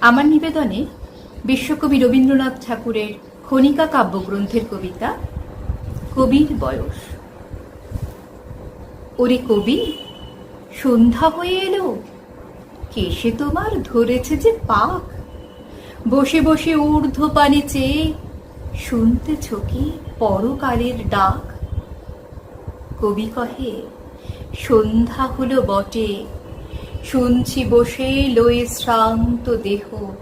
আমার নিবেদনে বিশ্বকবি রবীন্দ্রনাথ ঠাকুরের খনিকা কাব্যগ্রন্থের কবিতা, কবির বয়স। ওরে কবি, সন্ধ্যা হয়ে এলো। কেসে তোমার ধরেছে যে পাক? বসে বসে ঊর্ধ্ব পানে চেয়ে শুনতেছ কি পরকালের ডাক। কবি কহে, সন্ধ্যা হলো বটে শুনছি বসে লয়ে শ্রান্ত দেহ।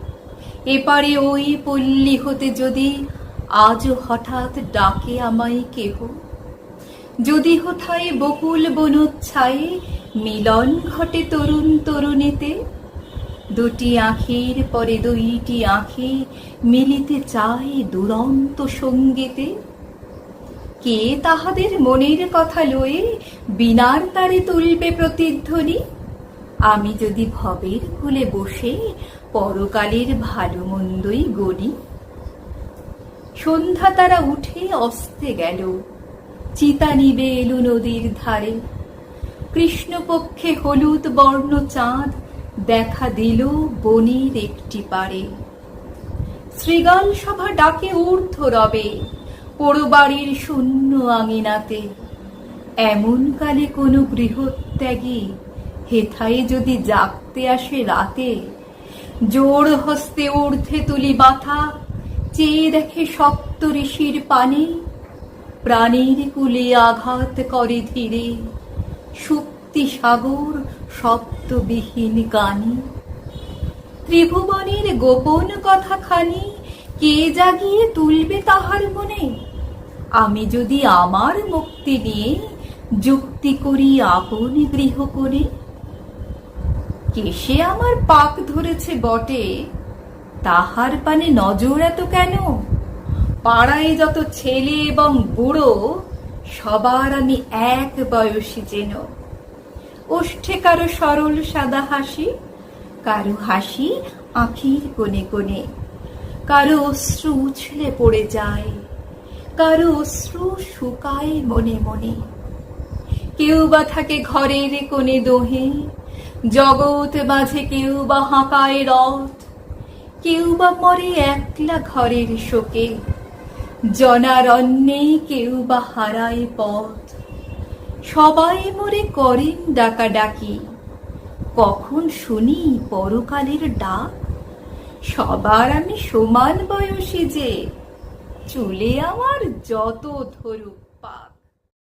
এপারে ওই পল্লী হতে যদি আজও হঠাৎ ডাকে আমায় কেহ? যদি হোথায় বকুল বনোচ্ছায়ে মিলন ঘটে তরুণ তরুণীতে? দুটি আঁখির পরে দুইটি আঁখি মিলিতে চায় দুরন্ত সঙ্গীতে? কে তাহাদের মনের কথা লয়ে বিনার তারে তুলবে প্রতিধ্বনি? আমি যদি ভবের কুলে বসে পরকালের ভালো মন্দই গড়ি। সন্ধ্যা তারা উঠে অস্তে গেল চিতা নিবে এলু নদীর ধারে। কৃষ্ণপক্ষে হলুদ বর্ণ চাঁদ দেখা দিল বনের একটি পারে। শ্রীগাল সভা ডাকে ঊর্ধ্ব রবে পোড়বাড়ির শূন্য আঙিনাতে। এমন কালে কোনো গৃহত্যাগী হেথায় যদি জাগতে আসে রাতে, জোর হস্তে ঊর্ধ্বে তুলি মাথা, চেয়ে দেখে সপ্ত ঋষির পানে, প্রাণীর কুলে আঘাত করে ধীরে, সুপ্তি সাগর শব্দবিহীন গানে। ত্রিভুবনের গোপন কথা খানি কে জাগিয়ে তুলবে তাহার মনে? আমি যদি আমার মুক্তি নিয়ে যুক্তি করি আপন গৃহ করে কেসে আমার পাক ধরেছে বটে? তাহার পানে নজর এত কেন? পাড়ায় যত ছেলে এবং বুড়ো, সবার আমি এক বয়সী যেন। ওষ্ঠে কারও সরল সাদা হাসি, কারও হাসি আখির কোণে কোণে। কারও অশ্রু উছলে পড়ে যায়, কারও অশ্রু শুকায় মনে মনে। কেউ বা থাকে ঘরের কোণে দোহে জগৎ মাঝে কেউ বা হাঁকায় রথ, কেউ বা মরে একলা ঘরের শোকে, জনারণ্যে কেউ বা হারায় পথ। সবাই মরে করেন ডাকাডাকি, কখন শুনি পরকালের ডাক? সবার আমি সমান বয়সী যে, চুলে আমার যত ধরুক পাক।